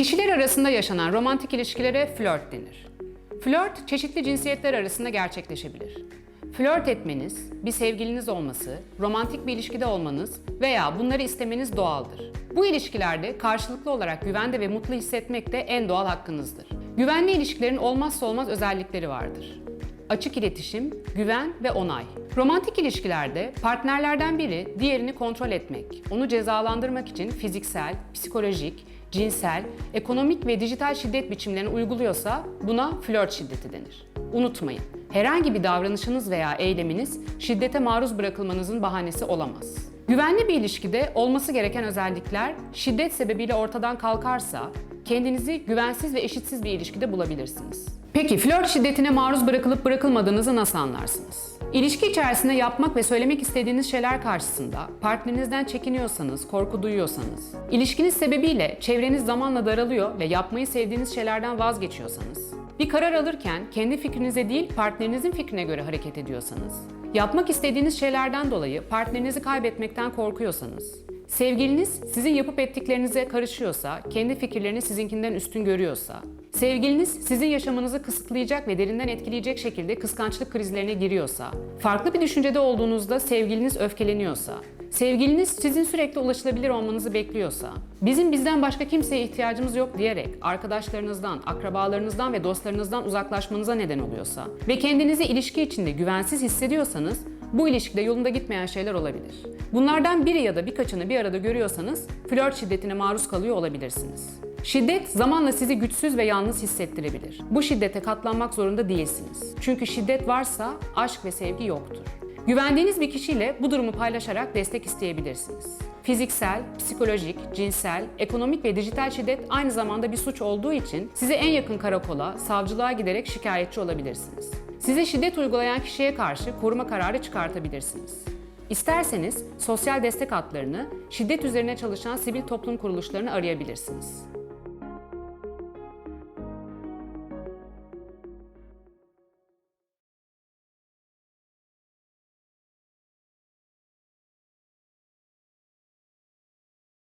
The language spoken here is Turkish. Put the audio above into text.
Kişiler arasında yaşanan romantik ilişkilere flört denir. Flört çeşitli cinsiyetler arasında gerçekleşebilir. Flört etmeniz, bir sevgiliniz olması, romantik bir ilişkide olmanız veya bunları istemeniz doğaldır. Bu ilişkilerde karşılıklı olarak güvende ve mutlu hissetmek de en doğal hakkınızdır. Güvenli ilişkilerin olmazsa olmaz özellikleri vardır. Açık iletişim, güven ve onay. Romantik ilişkilerde partnerlerden biri diğerini kontrol etmek, onu cezalandırmak için fiziksel, psikolojik, cinsel, ekonomik ve dijital şiddet biçimlerini uyguluyorsa buna flört şiddeti denir. Unutmayın, herhangi bir davranışınız veya eyleminiz şiddete maruz bırakılmanızın bahanesi olamaz. Güvenli bir ilişkide olması gereken özellikler şiddet sebebiyle ortadan kalkarsa kendinizi güvensiz ve eşitsiz bir ilişkide bulabilirsiniz. Peki flört şiddetine maruz bırakılıp bırakılmadığınızı nasıl anlarsınız? İlişki içerisinde yapmak ve söylemek istediğiniz şeyler karşısında partnerinizden çekiniyorsanız, korku duyuyorsanız, ilişkiniz sebebiyle çevreniz zamanla daralıyor ve yapmayı sevdiğiniz şeylerden vazgeçiyorsanız, bir karar alırken kendi fikrinize değil partnerinizin fikrine göre hareket ediyorsanız, yapmak istediğiniz şeylerden dolayı partnerinizi kaybetmekten korkuyorsanız, sevgiliniz sizin yapıp ettiklerinize karışıyorsa, kendi fikirlerini sizinkinden üstün görüyorsa, sevgiliniz sizin yaşamınızı kısıtlayacak ve derinden etkileyecek şekilde kıskançlık krizlerine giriyorsa, farklı bir düşüncede olduğunuzda sevgiliniz öfkeleniyorsa, sevgiliniz sizin sürekli ulaşılabilir olmanızı bekliyorsa, bizim bizden başka kimseye ihtiyacımız yok diyerek arkadaşlarınızdan, akrabalarınızdan ve dostlarınızdan uzaklaşmanıza neden oluyorsa ve kendinizi ilişki içinde güvensiz hissediyorsanız bu ilişkide yolunda gitmeyen şeyler olabilir. Bunlardan biri ya da birkaçını bir arada görüyorsanız flört şiddetine maruz kalıyor olabilirsiniz. Şiddet zamanla sizi güçsüz ve yalnız hissettirebilir. Bu şiddete katlanmak zorunda değilsiniz. Çünkü şiddet varsa aşk ve sevgi yoktur. Güvendiğiniz bir kişiyle bu durumu paylaşarak destek isteyebilirsiniz. Fiziksel, psikolojik, cinsel, ekonomik ve dijital şiddet aynı zamanda bir suç olduğu için size en yakın karakola, savcılığa giderek şikayetçi olabilirsiniz. Size şiddet uygulayan kişiye karşı koruma kararı çıkartabilirsiniz. İsterseniz sosyal destek hatlarını, şiddet üzerine çalışan sivil toplum kuruluşlarını arayabilirsiniz.